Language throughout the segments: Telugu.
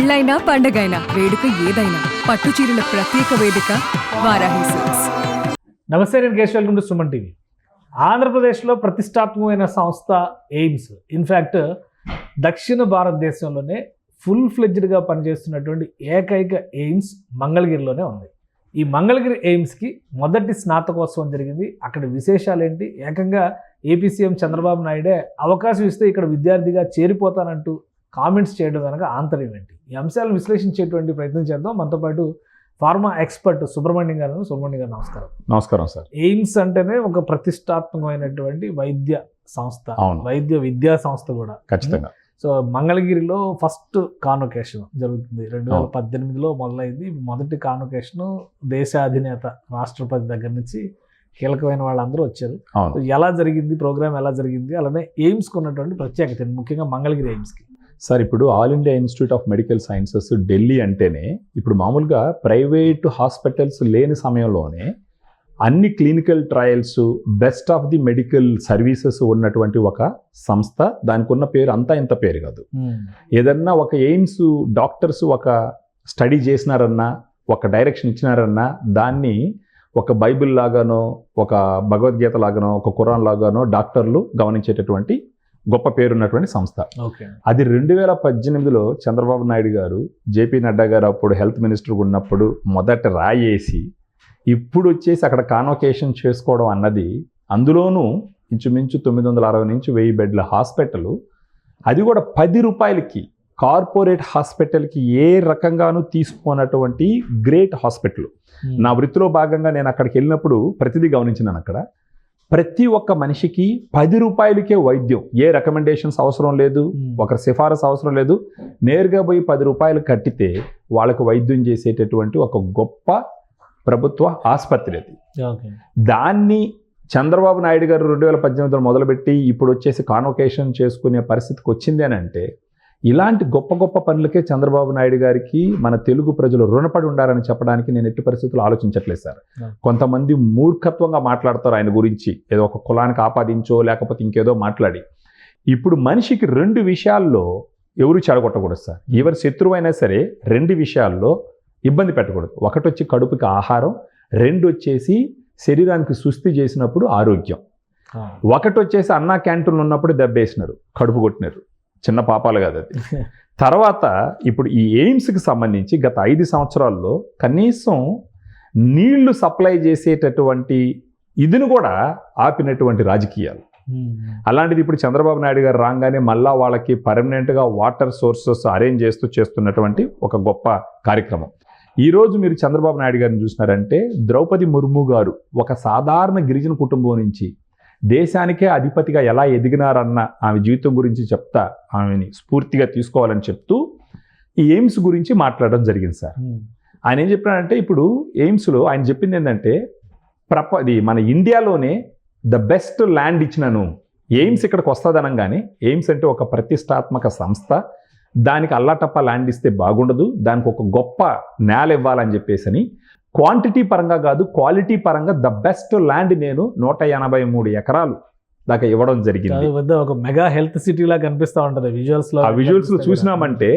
పెళ్ళైనా పండగైనా వేడుక ఏదైనా పట్టు చీరల ప్రత్యేక వేదిక వారాహి సిల్క్స్. నమస్తే నేను Kesh welcome to Suman TV. ఆంధ్రప్రదేశ్లో ప్రతిష్టాత్మకమైన సంస్థ ఎయిమ్స్. ఇన్ఫ్యాక్ట్ దక్షిణ భారతదేశంలోనే ఫుల్ ఫ్లెడ్జ్డ్గా పనిచేస్తున్నటువంటి ఏకైక ఎయిమ్స్ మంగళగిరిలోనే ఉంది. ఈ మంగళగిరి ఎయిమ్స్కి మొదటి స్నాతకోత్సవం జరిగింది. అక్కడ విశేషాలు ఏంటి ఏకంగా ఏపీ సీఎం చంద్రబాబు నాయుడే అవకాశం ఇస్తే ఇక్కడ విద్యార్థిగా చేరిపోతానంటూ కామెంట్స్ చేయడం వెనక ఆంతర్యం ఏంటి? ఈ అంశాలను విశ్లేషించేటువంటి ప్రయత్నం చేద్దాం. మనతో పాటు ఫార్మా ఎక్స్పర్ట్ సుబ్రహ్మణ్యం గారు సుబ్రహ్మణ్యం గారు నమస్కారం. నమస్కారం సార్. ఎయిమ్స్ అంటేనే ఒక ప్రతిష్టాత్మకమైనటువంటి వైద్య సంస్థ. వైద్య విద్యా సంస్థ కూడా. ఖచ్చితంగా. సో మంగళగిరిలో ఫస్ట్ కాన్వకేషన్ జరుగుతుంది. రెండు వేల. పద్దెనిమిదిలో మొదలైంది. మొదటి కాన్వకేషన్ దేశ అధినేత రాష్ట్రపతి దగ్గర నుంచి కీలకమైన వాళ్ళందరూ వచ్చారు. ఎలా జరిగింది? ప్రోగ్రామ్ ఎలా జరిగింది? అలానే ఎయిమ్స్కి ఉన్నటువంటి ప్రత్యేకత? ముఖ్యంగా మంగళగిరి ఎయిమ్స్కి. సార్ ఇప్పుడు All India Institute of Medical Sciences Delhi అంటేనే ఇప్పుడు మామూలుగా ప్రైవేట్ హాస్పిటల్స్ లేని సమయంలోనే అన్ని clinical trials best of the medical services ఉన్నటువంటి ఒక సంస్థ దానికి ఉన్న పేరు అంతా ఇంత పేరు కాదు. ఏదన్నా ఒక ఎయిమ్స్ డాక్టర్స్ ఒక స్టడీ చేసినారన్నా ఒక డైరెక్షన్ ఇచ్చినారన్నా దాన్ని ఒక బైబిల్ లాగానో ఒక భగవద్గీత లాగానో ఒక ఖురాన్ లాగానో డాక్టర్లు గమనించేటటువంటి గొప్ప పేరున్నటువంటి సంస్థ. ఓకే. అది రెండు వేల పద్దెనిమిదిలో చంద్రబాబు నాయుడు గారు జేపీ నడ్డా గారు అప్పుడు హెల్త్ మినిస్టర్ ఉన్నప్పుడు మొదట రాయేసి ఇప్పుడు వచ్చేసి అక్కడ కాన్వకేషన్ చేసుకోవడం అన్నది అందులోనూ ఇంచుమించు తొమ్మిది వందల అరవై నుంచి వెయ్యి బెడ్ల హాస్పిటల్. అది కూడా పది రూపాయలకి కార్పొరేట్ హాస్పిటల్కి ఏ రకంగానూ తీసుకున్నటువంటి గ్రేట్ హాస్పిటల్. నా వృత్తిలో భాగంగా నేను అక్కడికి వెళ్ళినప్పుడు ప్రతిదీ గమనించినాను అక్కడ. ప్రతి ఒక్క మనిషికి పది రూపాయలకే వైద్యం. ఏ రికమెండేషన్స్ అవసరం లేదు ఒకరి సిఫారసు అవసరం లేదు. నేరుగా పోయి పది రూపాయలు కట్టితే వాళ్ళకు వైద్యం చేసేటటువంటి ఒక గొప్ప ప్రభుత్వ ఆసుపత్రి అది. దాన్ని చంద్రబాబు నాయుడు గారు రెండు వేల పద్దెనిమిదిలో మొదలుపెట్టి ఇప్పుడు వచ్చేసి కాన్వకేషన్ చేసుకునే పరిస్థితికి వచ్చింది అని అంటే ఇలాంటి గొప్ప గొప్ప పనులకే చంద్రబాబు నాయుడు గారికి మన తెలుగు ప్రజలు రుణపడి ఉండాలని చెప్పడానికి నేను ఎట్టి పరిస్థితుల్లో ఆలోచించట్లేదు సార్. కొంతమంది మూర్ఖత్వంగా మాట్లాడతారు ఆయన గురించి. ఏదో ఒక కులానికి ఆపాదించో లేకపోతే ఇంకేదో మాట్లాడి. ఇప్పుడు మనిషికి రెండు విషయాల్లో ఎవరు చెడగొట్టకూడదు సార్. ఈవెన్ శత్రువు అయినా సరే రెండు విషయాల్లో ఇబ్బంది పెట్టకూడదు. ఒకటి వచ్చి కడుపుకి ఆహారం రెండు వచ్చేసి శరీరానికి సుస్థి చేసినప్పుడు ఆరోగ్యం. ఒకటి వచ్చేసి అన్నా క్యాంటీన్లు ఉన్నప్పుడు దెబ్బేసినారు కడుపు కొట్టినారు. చిన్న పాపాలు కాదు అది. తర్వాత ఇప్పుడు ఈ ఎయిమ్స్కి సంబంధించి గత ఐదు సంవత్సరాల్లో కనీసం నీళ్ళు సప్లై చేసేటటువంటి ఇదిని కూడా ఆపినటువంటి రాజకీయాలు. అలాంటిది ఇప్పుడు చంద్రబాబు నాయుడు గారు రాగానే మళ్ళా వాళ్ళకి పర్మనెంట్గా వాటర్ సోర్సెస్ అరేంజ్ చేస్తూ చేస్తున్నటువంటి ఒక గొప్ప కార్యక్రమం. ఈరోజు మీరు చంద్రబాబు నాయుడు గారిని చూసినారంటే ద్రౌపది ముర్ము గారు ఒక సాధారణ గిరిజన కుటుంబం నుంచి దేశానికే అధిపతిగా ఎలా ఎదిగినారన్న ఆమె జీవితం గురించి చెప్తా ఆమెని స్ఫూర్తిగా తీసుకోవాలని చెప్తూ ఈ ఎయిమ్స్ గురించి మాట్లాడడం జరిగింది సార్. ఆయన ఏం చెప్పినాడంటే ఇప్పుడు ఎయిమ్స్లో ఆయన చెప్పింది ఏంటంటే ప్రప మన ఇండియాలోనే ద బెస్ట్ ల్యాండ్ ఇచ్చినాను ఎయిమ్స్ ఇక్కడికి వస్తుందనంగానే ఎయిమ్స్ అంటే ఒక ప్రతిష్టాత్మక సంస్థ దానికి అల్లాటప్ప ల్యాండ్ ఇస్తే బాగుండదు దానికి ఒక గొప్ప నేల ఇవ్వాలని చెప్పేసి క్వాంటిటీ పరంగా కాదు క్వాలిటీ పరంగా ద బెస్ట్ ల్యాండ్ నేను నూట ఎనభై మూడు ఎకరాలు దాకా ఇవ్వడం జరిగింది. పెద్ద ఒక మెగా హెల్త్ సిటీ లా కనిపిస్తా ఉంటది విజువల్స్లో ఆ విజువల్స్లో చూసినామంటే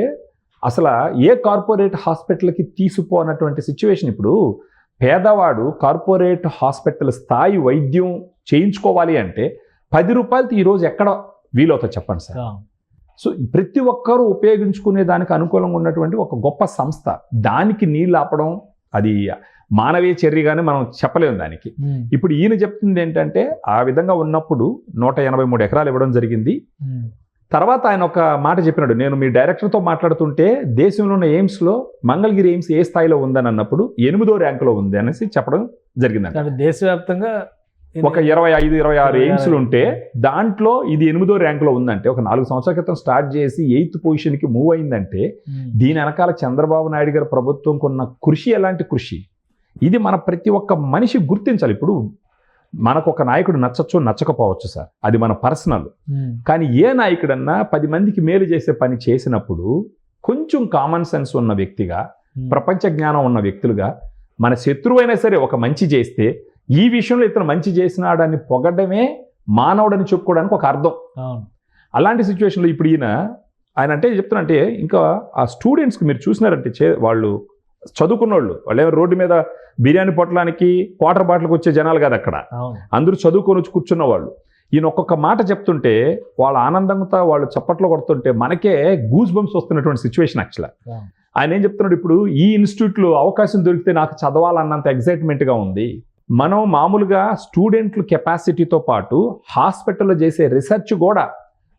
అసలు ఏ కార్పొరేట్ హాస్పిటల్కి తీసిపోనటువంటి సిచ్యువేషన్ ఇప్పుడు పేదవాడు కార్పొరేట్ హాస్పిటల్ స్థాయి వైద్యం చేయించుకోవాలి అంటే పది రూపాయలతో ఈరోజు ఎక్కడ వీలవుతుంది చెప్పండి సార్? సో ప్రతి ఒక్కరూ ఉపయోగించుకునే దానికి అనుకూలంగా ఉన్నటువంటి ఒక గొప్ప సంస్థ దానికి నీళ్ళు ఆపడం అది మానవీయ చర్యగానే మనం చెప్పలేము దానికి. ఇప్పుడు ఈయన చెప్తుంది ఏంటంటే ఆ విధంగా ఉన్నప్పుడు నూట ఎనభై మూడు ఎకరాలు ఇవ్వడం జరిగింది. తర్వాత ఆయన ఒక మాట చెప్పినాడు నేను మీ డైరెక్టర్తో మాట్లాడుతుంటే దేశంలో ఉన్న ఎయిమ్స్లో మంగళగిరి ఎయిమ్స్ ఏ స్థాయిలో ఉందని అన్నప్పుడు ఎనిమిదో ర్యాంకులో ఉంది అనేసి చెప్పడం జరిగిందంట. కానీ దేశవ్యాప్తంగా ఒక ఇరవై ఐదు ఇరవై ఆరు ఎయిమ్స్లు ఉంటే దాంట్లో ఇది ఎనిమిదో ర్యాంకులో ఉందంటే ఒక నాలుగు సంవత్సరాల క్రితం స్టార్ట్ చేసి ఎయిత్ పొజిషన్కి మూవ్ అయిందంటే. దీని వెనకాల చంద్రబాబు నాయుడు గారి ప్రభుత్వంకు ఉన్న కృషి ఎలాంటి కృషి ఇది మన ప్రతి ఒక్క మనిషి గుర్తించాలి ఇప్పుడు మనకు ఒక నాయకుడు నచ్చచ్చు నచ్చకపోవచ్చు సార్ అది మన పర్సనల్. కానీ ఏ నాయకుడన్నా పది మందికి మేలు చేసే పని చేసినప్పుడు కొంచెం కామన్ సెన్స్ ఉన్న వ్యక్తిగా. ప్రపంచ జ్ఞానం ఉన్న వ్యక్తులుగా మన శత్రువైనా సరే ఒక మంచి చేస్తే ఈ విషయంలో ఇతను మంచి చేసినాడని పొగడమే మానవుడని చెప్పుకోవడానికి ఒక అర్థం. అలాంటి సిచ్యువేషన్లో ఇప్పుడు ఈయన ఆయన అంటే చెప్తున్నా అంటే ఇంకా ఆ స్టూడెంట్స్కి మీరు చూసినారంటే చే వాళ్ళు చదువుకున్న వాళ్ళు వాళ్ళు రోడ్డు మీద బిర్యానీ పొట్టడానికి క్వార్టర్ బాటిల్కి వచ్చే జనాలు కాదు అక్కడ. అందరూ చదువుకొని వచ్చి కూర్చున్న వాళ్ళు ఈయన ఒక్కొక్క మాట చెప్తుంటే వాళ్ళ ఆనందంతో వాళ్ళు చప్పట్లు కొడుతుంటే మనకే గూస్ బంప్స్ వస్తున్నటువంటి సిచ్యువేషన్ యాక్చువల్గా. ఆయన ఏం చెప్తున్నాడు ఇప్పుడు ఈ ఇన్స్టిట్యూట్లో అవకాశం దొరికితే నాకు చదవాలన్నంత ఎగ్జైట్మెంట్గా ఉంది. మనం మామూలుగా స్టూడెంట్లు కెపాసిటీతో పాటు హాస్పిటల్లో చేసే రీసెర్చ్ కూడా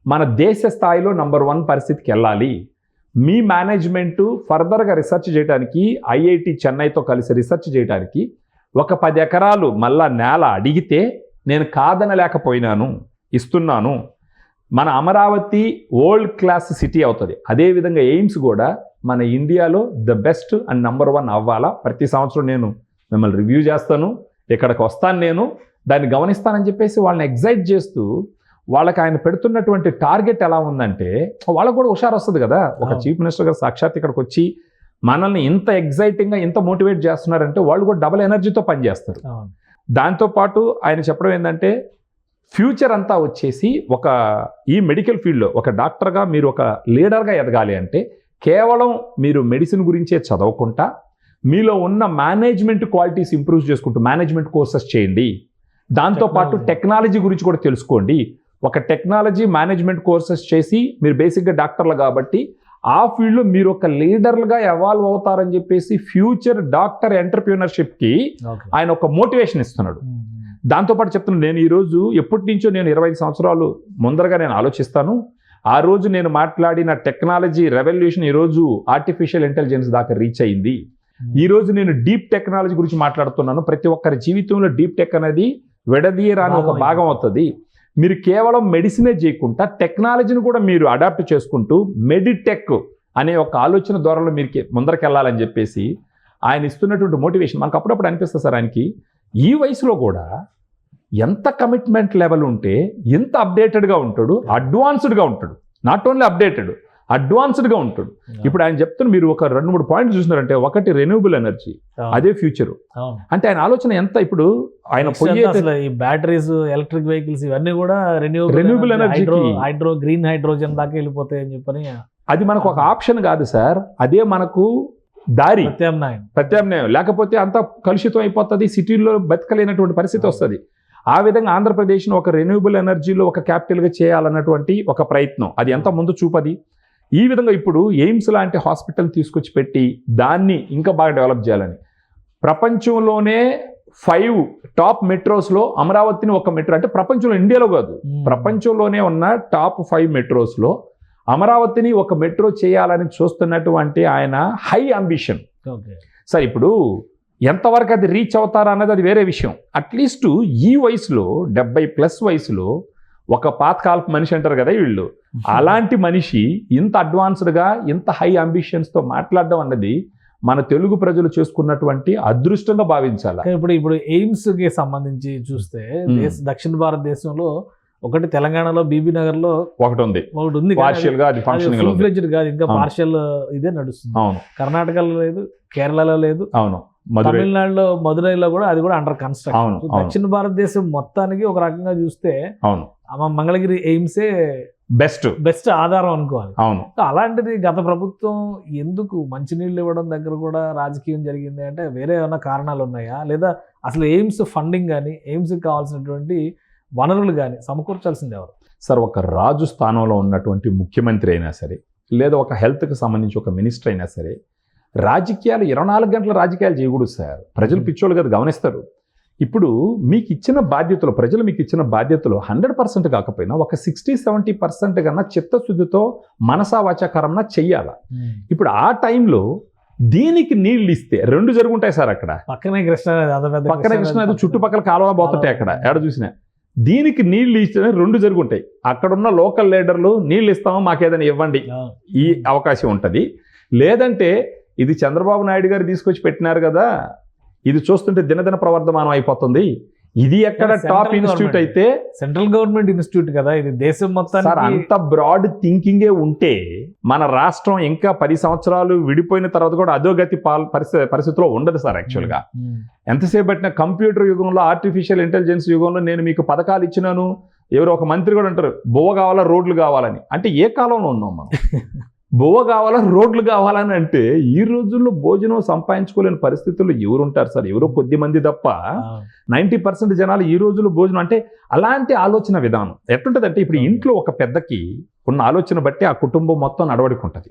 మన దేశ స్థాయిలో నంబర్ వన్ పరిస్థితికి వెళ్ళాలి. మీ మేనేజ్మెంట్ ఫర్దర్గా రీసెర్చ్ చేయడానికి ఐఐటి చెన్నైతో కలిసి రీసెర్చ్ చేయడానికి ఒక పది ఎకరాలు మళ్ళా నేల అడిగితే నేను కాదనలేకపోయినాను ఇస్తున్నాను. మన అమరావతి ఓల్డ్ క్లాస్ సిటీ అవుతుంది. అదేవిధంగా ఎయిమ్స్ కూడా మన ఇండియాలో the best and number one అవ్వాలా? ప్రతి సంవత్సరం నేను మిమ్మల్ని రివ్యూ చేస్తాను. ఇక్కడికి వస్తాను నేను దాన్ని గమనిస్తానని చెప్పేసి వాళ్ళని ఎగ్జైట్ చేస్తూ వాళ్ళకి ఆయన పెడుతున్నటువంటి టార్గెట్ ఎలా ఉందంటే వాళ్ళకు కూడా హుషారు వస్తుంది కదా. ఒక. చీఫ్ మినిస్టర్ గారు సాక్షాత్ ఇక్కడికి వచ్చి మనల్ని ఇంత ఎగ్జైటింగ్గా ఇంత మోటివేట్ చేస్తున్నారంటే వాళ్ళు కూడా డబుల్ ఎనర్జీతో పనిచేస్తారు. దాంతోపాటు ఆయన చెప్పడం ఏంటంటే ఫ్యూచర్ అంతా వచ్చేసి ఒక ఈ మెడికల్ ఫీల్డ్లో ఒక డాక్టర్గా మీరు ఒక లీడర్గా ఎదగాలి అంటే కేవలం మీరు మెడిసిన్ గురించే చదవకుండా మీలో ఉన్న మేనేజ్మెంట్ క్వాలిటీస్ ఇంప్రూవ్ చేసుకుంటూ మేనేజ్మెంట్ కోర్సెస్ చేయండి. దాంతోపాటు. టెక్నాలజీ గురించి కూడా తెలుసుకోండి. ఒక టెక్నాలజీ మేనేజ్మెంట్ కోర్సెస్ చేసి మీరు బేసిక్గా డాక్టర్లు కాబట్టి ఆ ఫీల్డ్లో మీరు ఒక లీడర్లుగా ఎవాల్వ్ అవుతారని చెప్పేసి ఫ్యూచర్ డాక్టర్ ఎంటర్ప్రీనర్షిప్కి ఆయన ఒక మోటివేషన్ ఇస్తున్నాడు. దాంతోపాటు చెప్తున్నాను నేను ఈరోజు ఎప్పటి నుంచో నేను ఇరవై ఐదు సంవత్సరాలు ముందరగా నేను ఆలోచిస్తాను. ఆ రోజు నేను మాట్లాడిన టెక్నాలజీ రెవల్యూషన్ ఈరోజు ఆర్టిఫిషియల్ ఇంటెలిజెన్స్ దాకా రీచ్ అయింది. ఈ రోజు నేను డీప్ టెక్నాలజీ గురించి మాట్లాడుతున్నాను. ప్రతి ఒక్కరి జీవితంలో డీప్ టెక్ అనేది విడదీయరాని ఒక భాగం అవుతుంది. మీరు కేవలం మెడిసినే చేయకుండా టెక్నాలజీని కూడా మీరు అడాప్ట్ చేసుకుంటూ మెడిటెక్ అనే ఒక ఆలోచన ధోరణిలో మీరు ముందరకెళ్ళాలని చెప్పేసి ఆయన ఇస్తున్నటువంటి మోటివేషన్ మనకు అప్పుడప్పుడు అనిపిస్తుంది సార్ ఆయనకి. ఈ వయసులో కూడా ఎంత కమిట్మెంట్ లెవెల్ ఉంటే ఎంత అప్డేటెడ్గా ఉంటాడు అడ్వాన్స్డ్గా ఉంటాడు. నాట్ ఓన్లీ అప్డేటెడ్ అడ్వాన్స్డ్గా ఉంటాడు. ఇప్పుడు ఆయన చెప్తున్న మీరు ఒక రెండు మూడు పాయింట్లు చూసినారంటే ఒకటి రెన్యూబుల్ ఎనర్జీ అదే ఫ్యూచర్ అంటే ఆయన ఆలోచన ఎంత ఇప్పుడు ఆయన ఈ బ్యాటరీస్ ఎలక్ట్రిక్ వెహికల్స్ ఇవన్నీ కూడా renewable energy hydro green hydrogen దాకా వెళ్ళిపోతాయి అని చెప్పని అది మనకు ఒక ఆప్షన్ కాదు సార్. అదే మనకు దారి. ప్రత్యామ్నాయం. ప్రత్యామ్నాయం. లేకపోతే అంతా కలుషితం అయిపోతుంది సిటీల్లో బతకలేనటువంటి పరిస్థితి వస్తుంది. ఆ విధంగా ఆంధ్రప్రదేశ్ను ఒక రెన్యూబుల్ ఎనర్జీలో ఒక క్యాపిటల్గా చేయాలన్నటువంటి ఒక ప్రయత్నం. అది ఎంత ముందు చూపది? ఈ విధంగా ఇప్పుడు ఎయిమ్స్ లాంటి హాస్పిటల్ తీసుకొచ్చి పెట్టి దాన్ని ఇంకా బాగా డెవలప్ చేయాలని. ప్రపంచంలోనే ఫైవ్ టాప్ మెట్రోస్లో అమరావతిని ఒక మెట్రో అంటే ప్రపంచంలో ఇండియాలో కాదు. ప్రపంచంలోనే ఉన్న టాప్ ఫైవ్ మెట్రోస్లో అమరావతిని ఒక మెట్రో చేయాలని చూస్తున్నటువంటి ఆయన హై అంబిషన్. సార్ ఇప్పుడు ఎంతవరకు అది రీచ్ అవుతారా అన్నది అది వేరే విషయం. అట్లీస్ట్ ఈ వయసులో డెబ్బై ప్లస్ వయసులో ఒక పాతకాలపు మనిషి అంటారు కదా వీళ్ళు. అలాంటి మనిషి ఇంత అడ్వాన్స్డ్గా ఇంత హై అంబిషన్స్తో మాట్లాడడం అన్నది మన తెలుగు ప్రజలు చేసుకున్నటువంటి అదృష్టంగా భావించాలి? ఇప్పుడు ఇప్పుడు ఎయిమ్స్కి సంబంధించి చూస్తే. దేశ దక్షిణ భారతదేశంలో ఒకటి తెలంగాణలో బీబీ నగర్లో ఒకటి ఉంది ఒకటి ఉంది పార్షియల్గా ఫంక్షనింగ్ కాదు ఇంకా. పార్షియల్ ఇదే నడుస్తుంది. అవును. కర్ణాటకలో లేదు కేరళలో లేదు. అవును. తమిళనాడులో మదురైలో కూడా అది కూడా అండర్ కన్స్ట్రక్షన్. దక్షిణ భారతదేశం మొత్తానికి ఒక రకంగా చూస్తే అవును. మంగళగిరి ఎయిమ్సే బెస్ట్. బెస్ట్ ఆధారం అనుకోవాలి. అవును. అలాంటిది గత ప్రభుత్వం ఎందుకు మంచినీళ్ళు ఇవ్వడం దగ్గర కూడా రాజకీయం జరిగింది అంటే వేరే ఏమైనా కారణాలు ఉన్నాయా? లేదా అసలు ఎయిమ్స్ ఫండింగ్ కానీ ఎయిమ్స్కి కావాల్సినటువంటి వనరులు కానీ సమకూర్చాల్సింది ఎవరు? సార్ ఒక రాజు స్థానంలో ఉన్నటువంటి ముఖ్యమంత్రి అయినా సరే లేదా ఒక హెల్త్కి సంబంధించి ఒక మినిస్టర్ అయినా సరే రాజకీయాలు ఇరవై నాలుగు గంటల రాజకీయాలు చేయకూడదు సార్. ప్రజలు పిచ్చోళ్ళు కదా గమనిస్తారు. ఇప్పుడు మీకు ఇచ్చిన బాధ్యతలు ప్రజలు మీకు ఇచ్చిన బాధ్యతలు హండ్రెడ్ పర్సెంట్ కాకపోయినా ఒక సిక్స్టీ సెవెంటీ పర్సెంట్ కన్నా చిత్తశుద్ధితో మనసా వాచాకరణ చెయ్యాల. ఇప్పుడు ఆ టైంలో దీనికి నీళ్ళు ఇస్తే రెండు జరుగుంటాయి సార్ అక్కడ. పక్కనే కృష్ణ పక్కన కృష్ణ చుట్టుపక్కల కాలువ పోతుంటాయి అక్కడ ఎక్కడ చూసినా. దీనికి నీళ్ళు ఇస్తే రెండు జరుగుంటాయి. అక్కడున్న లోకల్ లీడర్లు నీళ్ళు ఇస్తాము మాకేదైనా ఇవ్వండి. ఈ అవకాశం ఉంటుంది. లేదంటే ఇది చంద్రబాబు నాయుడు గారు తీసుకొచ్చి పెట్టినారు కదా ఇది చూస్తుంటే దినదిన ప్రవర్ధమానం అయిపోతుంది. ఇది ఎక్కడ టాప్ ఇన్స్టిట్యూట్. అయితే సెంట్రల్ గవర్నమెంట్ ఇన్స్టిట్యూట్ కదా ఇది దేశం మొత్తానికి. అంత బ్రాడ్ థింకింగే ఉంటే మన రాష్ట్రం ఇంకా పది సంవత్సరాలు విడిపోయిన తర్వాత కూడా అధోగతి పాల్ పరిస్థితి పరిస్థితిలో ఉండదు సార్ యాక్చువల్గా. ఎంతసేపు పట్టిన కంప్యూటర్ యుగంలో ఆర్టిఫిషియల్ ఇంటెలిజెన్స్ యుగంలో నేను మీకు పథకాలు ఇచ్చినాను ఎవరో ఒక మంత్రి కూడా అంటారు బువ్వ కావాలా రోడ్లు కావాలని. అంటే ఏ కాలంలో ఉన్నాం మనం? బువ్వ కావాలా రోడ్లు కావాలని అంటే ఈ రోజుల్లో భోజనం సంపాదించుకోలేని పరిస్థితుల్లో ఎవరు ఉంటారు సార్ ఎవరో కొద్ది మంది తప్ప నైంటీ పర్సెంట్ జనాలు ఈ రోజుల్లో భోజనం అంటే అలాంటి ఆలోచన విధానం ఎట్లుంటదంటే ఇప్పుడు. ఇంట్లో ఒక పెద్దకి ఉన్న ఆలోచన బట్టి ఆ కుటుంబం మొత్తం నడవడుకుంటది.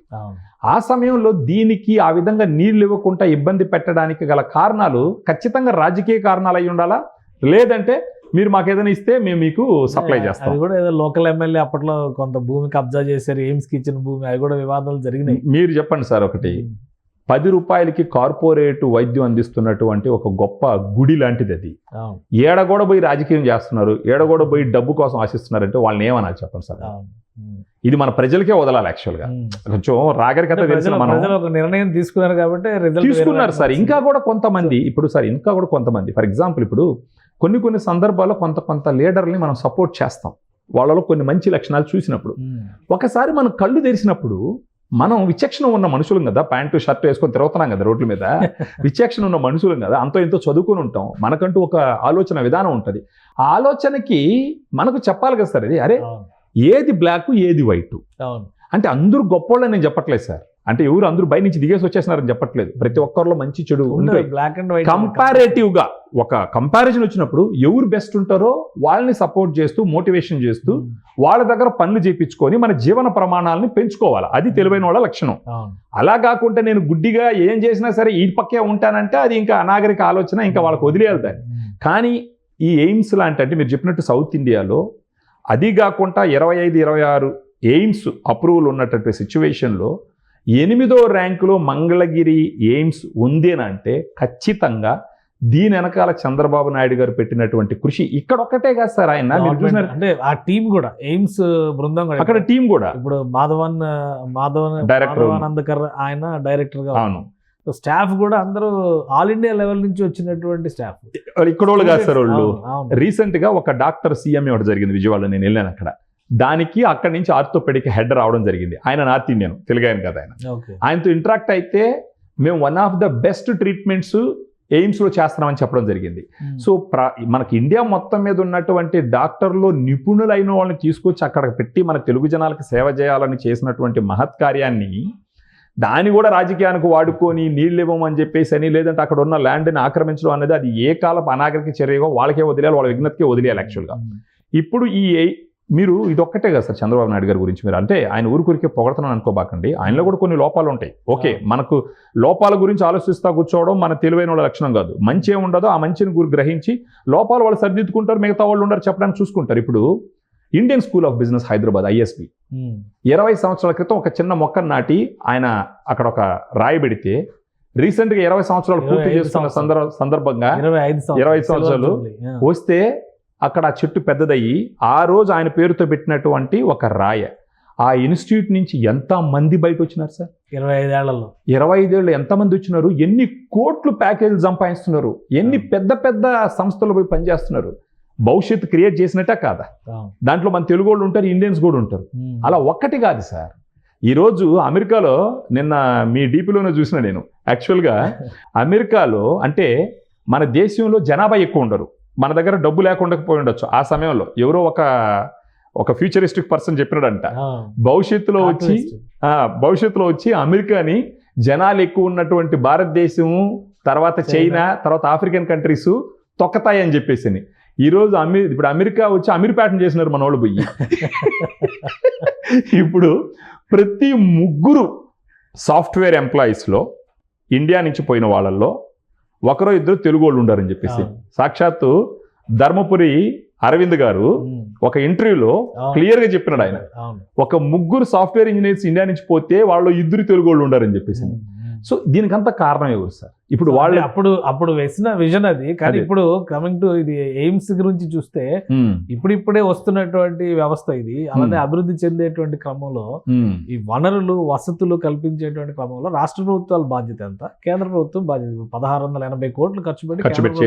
ఆ సమయంలో దీనికి ఆ విధంగా నీళ్ళు ఇవ్వకుండా ఇబ్బంది పెట్టడానికి గల కారణాలు ఖచ్చితంగా రాజకీయ కారణాలు అయి ఉండాలా లేదంటే మీరు మాకు ఏదైనా ఇస్తే మేము మీకు సప్లై చేస్తాం. అది కూడా ఏదో లోకల్ ఎమ్మెల్యే అప్పట్లో కొంత భూమి కబ్జా చేశారు ఎయిమ్స్కి ఇచ్చిన భూమి అవి కూడా వివాదాలు జరిగినాయి. మీరు చెప్పండి సార్ ఒకటి. పది రూపాయలకి కార్పొరేట్ వైద్యం అందిస్తున్నటువంటి ఒక గొప్ప గుడి లాంటిది అది. అవును. ఏడ కూడా పోయి రాజకీయం చేస్తున్నారు ఏడ కూడా పోయి డబ్బు కోసం ఆశిస్తున్నారంటే వాళ్ళని ఏమనాలి చెప్పండి సార్. ఇది మన ప్రజలకే వదలాలి యాక్చువల్గా. కొంచెం రాగరికత ఒక నిర్ణయం తీసుకున్నారు కాబట్టి రిజల్ట్ తీసుకున్నారు సార్. ఇంకా కూడా కొంతమంది ఇప్పుడు సార్ ఇంకా కూడా కొంతమంది. ఫర్ ఎగ్జాంపుల్ ఇప్పుడు కొన్ని కొన్ని సందర్భాల్లో కొంత కొంత లీడర్ని మనం సపోర్ట్ చేస్తాం. వాళ్ళలో కొన్ని మంచి లక్షణాలు చూసినప్పుడు. ఒకసారి మనం కళ్ళు తెరిచినప్పుడు మనం విచక్షణ ఉన్న మనుషులం కదా ప్యాంటు షర్ట్ వేసుకొని తిరుగుతున్నాం కదా రోడ్ల మీద. విచక్షణ ఉన్న మనుషులం కదా అంతో ఎంతో చదువుకొని ఉంటాం. మనకంటూ ఒక ఆలోచన విధానం ఉంటుంది. ఆ ఆలోచనకి మనకు చెప్పాలి కదా సార్ ఇది? అరే ఏది బ్లాక్ ఏది వైట్? అంటే అందరూ గొప్పోళ్ళని నేను చెప్పట్లేదు సార్. అంటే ఎవరు అందరూ బయట నుంచి దిగేసి వచ్చేస్తున్నారని చెప్పట్లేదు. ప్రతి ఒక్కరిలో మంచి చెడు బ్లాక్ అండ్ వైట్ కంపారేటివ్గా ఒక కంపారిజన్ వచ్చినప్పుడు ఎవరు బెస్ట్ ఉంటారో వాళ్ళని సపోర్ట్ చేస్తూ మోటివేషన్ చేస్తూ వాళ్ళ దగ్గర పనులు చేయించుకొని మన జీవన ప్రమాణాలని పెంచుకోవాలి. అది తెలివైన వాళ్ళ లక్షణం. అలా కాకుండా నేను గుడ్డిగా ఏం చేసినా సరే ఈ పక్కే ఉంటానంటే అది ఇంకా అనాగరిక ఆలోచన ఇంకా వాళ్ళకి వదిలేయాలి. కానీ ఈ ఎయిమ్స్ లాంటి అంటే మీరు చెప్పినట్టు సౌత్ ఇండియాలో అది కాకుండా ఇరవై ఐదు ఇరవై ఆరు ఎయిమ్స్ అప్రూవల్ ఉన్నటువంటి సిచ్యువేషన్లో ఎనిమిదో ర్యాంకులో మంగళగిరి ఎయిమ్స్ ఉంది అని అంటే ఖచ్చితంగా దీని వెనకాల చంద్రబాబు నాయుడు గారు పెట్టినటువంటి కృషి ఇక్కడ ఒక్కటే కాదు సార్ ఆయన. మీరు Government- చూసినారు. అంటే ఆ టీం కూడా ఎయిమ్స్ బృందం కూడా అక్కడ టీం కూడా. ఇప్పుడు మాధవన్ మాధవన్ Director. మాధవానందకర్ ఆయన డైరెక్టర్గా అవును. స్టాఫ్ కూడా అందరూ ఆల్ ఇండియా లెవెల్ నుంచి వచ్చినటువంటి స్టాఫ్ ఇక్కడ వాళ్ళు కాదు సార్ వాళ్ళు. రీసెంట్గా ఒక డాక్టర్ సీఎం ఒకటి జరిగింది విజయవాడలో నేను వెళ్ళాను అక్కడ. దానికి అక్కడి నుంచి ఆర్థోపెడిక్ హెడ్ రావడం జరిగింది. ఆయన నార్త్ ఇండియన్ తెలుగాయన కదా ఆయన. ఆయనతో ఇంటరాక్ట్ అయితే మేము one of the best treatments ఎయిమ్స్లో చేస్తున్నామని చెప్పడం జరిగింది. ఉమ్. సో ప్ర మనకి ఇండియా మొత్తం మీద ఉన్నటువంటి డాక్టర్లో నిపుణులైన వాళ్ళని తీసుకొచ్చి అక్కడ పెట్టి మన తెలుగు జనాలకు సేవ చేయాలని చేసినటువంటి మహత్ కార్యాన్ని దాన్ని కూడా రాజకీయానికి వాడుకొని నీళ్ళు ఇవ్వమని చెప్పేసి అని లేదంటే అక్కడ ఉన్న ల్యాండ్ని ఆక్రమించడం అనేది అది ఏ కాలపు అనాగరిక చర్యగా వాళ్ళకే వదిలేయాలి వాళ్ళ విజ్ఞతకే వదిలేయాలి యాక్చువల్గా ఉమ్. ఇప్పుడు ఈ మీరు ఇదొక్కటే కదా సార్ చంద్రబాబు నాయుడు గారి గురించి మీరు. అంటే ఆయన ఊరికూరికే పొగడుతున్నాను అనుకోబాకండి. ఆయనలో కూడా కొన్ని లోపాలు ఉంటాయి. ఓకే మనకు లోపాల గురించి ఆలోచిస్తా కూర్చోవడం మన తెలివైన వాళ్ళ లక్షణం కాదు. మంచి ఏమి ఉండదో ఆ మంచిని గురి గ్రహించి లోపాలు వాళ్ళు సరిదిద్దుకుంటారు మిగతా వాళ్ళు ఉండరు చెప్పడానికి చూసుకుంటారు. ఇప్పుడు Indian School of Business Hyderabad ISB. ఇరవై సంవత్సరాల క్రితం ఒక చిన్న మొక్కను నాటి ఆయన అక్కడ ఒక రాయి పెడితే రీసెంట్గా ఇరవై సంవత్సరాలు పూర్తి 25 చేసుకున్న సందర్భ సందర్భంగా ఇరవై ఐదు సంవత్సరాలు. వస్తే అక్కడ ఆ చెట్టు పెద్దదయ్యి ఆ రోజు ఆయన పేరుతో పెట్టినటువంటి ఒక రాయ. ఆ ఇన్స్టిట్యూట్ నుంచి ఎంత మంది బయట వచ్చినారు సార్? ఇరవై ఐదేళ్ళలో. ఇరవై ఐదేళ్ళు ఎంతమంది వచ్చినారు? ఎన్ని కోట్లు ప్యాకేజీలు సంపాదిస్తున్నారు? ఎన్ని పెద్ద పెద్ద సంస్థలు పోయి పనిచేస్తున్నారు? భవిష్యత్తు క్రియేట్ చేసినట్టే కాదా. దాంట్లో మన తెలుగు వాళ్ళు ఉంటారు ఇండియన్స్ కూడా ఉంటారు. అలా ఒక్కటి కాదు సార్. ఈరోజు అమెరికాలో నిన్న మీ డీపీలోనే చూసిన నేను. యాక్చువల్గా అమెరికాలో అంటే మన దేశంలో జనాభా ఎక్కువ ఉండరు. మన దగ్గర డబ్బు లేకుండా పోయి ఉండొచ్చు. ఆ సమయంలో ఎవరో ఒక ఒక ఫ్యూచరిస్టిక్ పర్సన్ చెప్పినాడంట. భవిష్యత్తులో వచ్చి భవిష్యత్తులో వచ్చి అమెరికాని జనాలు ఎక్కువ ఉన్నటువంటి భారతదేశము తర్వాత చైనా. తర్వాత ఆఫ్రికన్ కంట్రీస్ తొక్కతాయి అని చెప్పేసి ఈ రోజు అమె ఇప్పుడు అమెరికా వచ్చి అమీర్పేటను చేసినారు మన వాళ్ళు పోయి. ఇప్పుడు ప్రతి ముగ్గురు సాఫ్ట్వేర్ ఎంప్లాయీస్లో ఇండియా నుంచి పోయిన వాళ్ళల్లో ఒకరో ఇద్దరు తెలుగు వాళ్ళు ఉండారని చెప్పేసి. సాక్షాత్తు ధర్మపురి అరవింద్ గారు. ఒక ఇంటర్వ్యూలో. క్లియర్గా చెప్పినాడు ఆయన ఒక ముగ్గురు సాఫ్ట్వేర్ ఇంజనీర్స్ ఇండియా నుంచి పోతే వాళ్ళు ఇద్దరు తెలుగు వాళ్ళు ఉండారని చెప్పేసి. సో దీనికంతా కారణం ఎవరు సార్. ఇప్పుడు వాళ్ళు అప్పుడు అప్పుడు వేసిన విజన్ అది. కానీ. ఇప్పుడు కమింగ్ టు ఇది ఎయిమ్స్ గురించి చూస్తే ఉమ్, ఇప్పుడిప్పుడే వస్తున్నటువంటి వ్యవస్థ ఇది. అలానే. అభివృద్ధి చెందేటువంటి క్రమంలో ఈ వనరులు వసతులు కల్పించేటువంటి క్రమంలో రాష్ట్ర ప్రభుత్వాల బాధ్యత ఎంత? కేంద్ర ప్రభుత్వం బాధ్యత. పదహారు వందల ఎనభై కోట్లు ఖర్చు పెట్టి ఖర్చు పెట్టి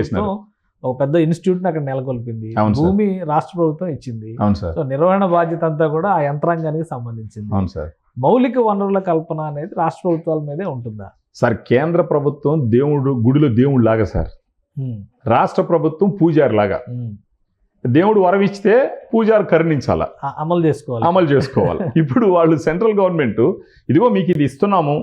ఒక పెద్ద ఇన్స్టిట్యూట్ని అక్కడ నెలకొల్పింది. భూమి రాష్ట్ర ప్రభుత్వం ఇచ్చింది. సో నిర్వహణ బాధ్యత అంతా కూడా ఆ యంత్రాంగానికి సంబంధించింది. అవును సార్. మౌలిక వనరుల కల్పన అనేది రాష్ట్ర ప్రభుత్వాల మీదే ఉంటుందా? సార్ కేంద్ర ప్రభుత్వం దేవుడు గుడిలో దేవుడు లాగా సార్. రాష్ట్ర ప్రభుత్వం పూజారి లాగా. దేవుడు వరం ఇస్తే పూజారు కరుణించాల. అమలు చేసుకోవాలి. అమలు చేసుకోవాలి. ఇప్పుడు వాళ్ళు సెంట్రల్ గవర్నమెంట్ ఇదిగో మీకు ఇది ఇస్తున్నాము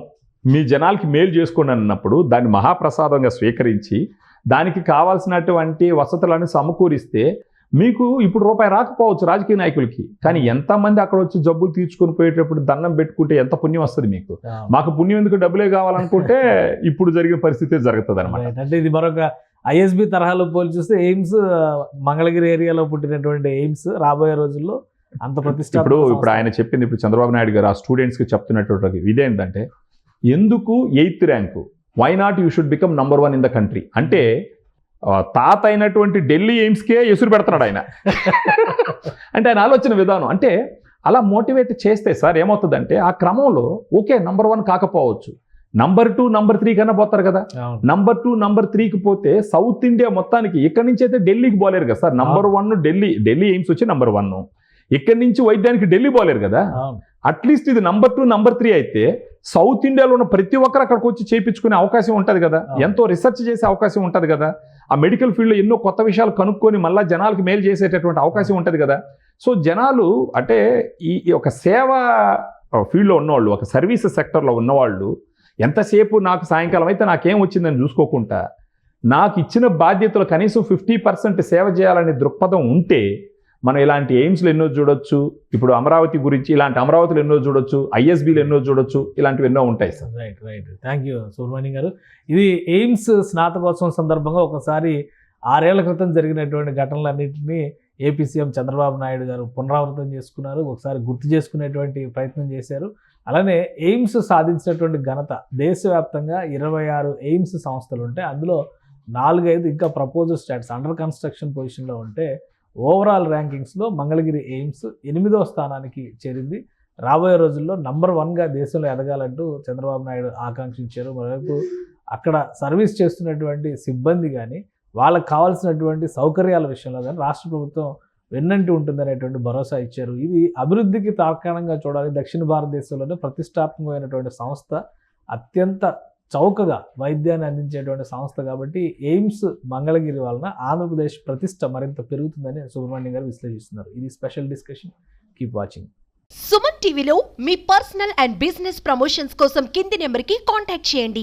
మీ జనాలకి మేలు చేసుకోండి అన్నప్పుడు దాన్ని మహాప్రసాదంగా స్వీకరించి దానికి కావాల్సినటువంటి వసతులను సమకూరిస్తే మీకు ఇప్పుడు రూపాయి రాకపోవచ్చు రాజకీయ నాయకులకి. కానీ ఎంతమంది అక్కడ వచ్చి జబ్బులు తీర్చుకొని పోయేటప్పుడు దండం పెట్టుకుంటే ఎంత పుణ్యం వస్తుంది మీకు? మాకు పుణ్యం ఎందుకు డబ్బులే కావాలనుకుంటే ఇప్పుడు జరిగిన పరిస్థితి జరుగుతుంది అనమాట. అంటే ఇది మరొక ఐఎస్బి తరహాలో పోలి చూస్తే ఎయిమ్స్ మంగళగిరి ఏరియాలో పుట్టినటువంటి ఎయిమ్స్ రాబోయే రోజుల్లో అంత ప్రతిష్ట ఇప్పుడు ఇప్పుడు ఆయన చెప్పింది ఇప్పుడు చంద్రబాబు నాయుడు గారు ఆ స్టూడెంట్స్కి చెప్తున్నటువంటి ఇదేంటంటే ఎందుకు eighth rank? Why not you should become number one in the country అంటే తాత అయినటువంటి ఢిల్లీ ఎయిమ్స్కే ఎసురు పెడుతున్నాడు ఆయన. అంటే ఆయన ఆలోచన విధానం. అంటే అలా మోటివేట్ చేస్తే సార్ ఏమవుతుందంటే ఆ క్రమంలో ఓకే నంబర్ వన్ కాకపోవచ్చు. నంబర్ టూ నంబర్ త్రీ కన్నా పోతారు కదా. నంబర్ టూ నంబర్ త్రీకి పోతే సౌత్ ఇండియా మొత్తానికి ఇక్కడి నుంచి అయితే ఢిల్లీకి పోలేరు కదా sir. Number one Delhi Delhi AIIMS వచ్చి నంబర్ వన్ ఇక్కడి నుంచి వైద్యానికి ఢిల్లీ పోలేరు కదా. అట్లీస్ట్ ఇది నంబర్ టూ నంబర్ త్రీ అయితే సౌత్ ఇండియాలో ఉన్న ప్రతి ఒక్కరు అక్కడికి వచ్చి చేయించుకునే అవకాశం ఉంటుంది కదా. ఎంతో రీసెర్చ్ చేసే అవకాశం ఉంటుంది కదా. ఆ మెడికల్ ఫీల్డ్లో ఎన్నో కొత్త విషయాలు కనుక్కొని మళ్ళీ జనాలకు మేలు చేసేటటువంటి అవకాశం ఉంటుంది కదా. సో జనాలు అంటే ఈ ఈ ఒక సేవ ఫీల్డ్లో ఉన్నవాళ్ళు ఒక సర్వీస్ సెక్టర్లో ఉన్నవాళ్ళు ఎంతసేపు నాకు సాయంకాలం అయితే నాకేం వచ్చిందని చూసుకోకుండా నాకు ఇచ్చిన బాధ్యతలు కనీసం ఫిఫ్టీ పర్సెంట్ సేవ చేయాలనే దృక్పథం ఉంటే మనం ఇలాంటి ఎయిమ్స్లు ఎన్నో చూడొచ్చు. ఇప్పుడు అమరావతి గురించి ఇలాంటి అమరావతిలో ఎన్నో చూడొచ్చు. ఐఎస్బీలు ఎన్నో చూడొచ్చు. ఇలాంటివి ఎన్నో ఉంటాయి sir. Right right thank you Subrahmanyam garu. ఇది ఎయిమ్స్ స్నాతకోత్సవం సందర్భంగా ఒకసారి ఆరేళ్ళ క్రితం జరిగినటువంటి ఘటనలన్నింటినీ ఏపీ సీఎం చంద్రబాబు నాయుడు గారు పునరావృతం చేసుకున్నారు. ఒకసారి గుర్తు చేసుకునేటువంటి ప్రయత్నం చేశారు. అలానే ఎయిమ్స్ సాధించినటువంటి ఘనత దేశవ్యాప్తంగా ఇరవై ఆరు ఎయిమ్స్ సంస్థలు ఉంటే అందులో నాలుగైదు ఇంకా ప్రపోజల్ స్టాట్స్ అండర్ కన్స్ట్రక్షన్ పొజిషన్లో ఉంటే ఓవరాల్ ర్యాంకింగ్స్లో మంగళగిరి ఎయిమ్స్ ఎనిమిదో స్థానానికి చేరింది. రాబోయే రోజుల్లో నంబర్ వన్గా దేశంలో ఎదగాలంటూ చంద్రబాబు నాయుడు ఆకాంక్షించారు. మరోవైపు అక్కడ సర్వీస్ చేస్తున్నటువంటి సిబ్బంది కానీ వాళ్ళకి కావాల్సినటువంటి సౌకర్యాల విషయంలో కానీ రాష్ట్ర ప్రభుత్వం వెన్నంటి ఉంటుందనేటువంటి భరోసా ఇచ్చారు. ఇది అభివృద్ధికి తార్కాణంగా చూడాలి. దక్షిణ భారతదేశంలోనే ప్రతిష్టాత్మకమైనటువంటి సంస్థ అత్యంత చౌకగా వైద్యాన్ని అందించేటువంటి సంస్థ కాబట్టి ఎయిమ్స్ మంగళగిరి వలన ఆంధ్రప్రదేశ్ ప్రతిష్ట మరింత పెరుగుతుందని సుబ్రహ్మణ్యం గారు విశ్లేషిస్తున్నారు. ఇది special discussion. Keep watching Suman టీవీలో మీ పర్సనల్ అండ్ బిజినెస్ ప్రమోషన్స్ కోసం కింది నెంబర్కి కాంటాక్ట్ చేయండి.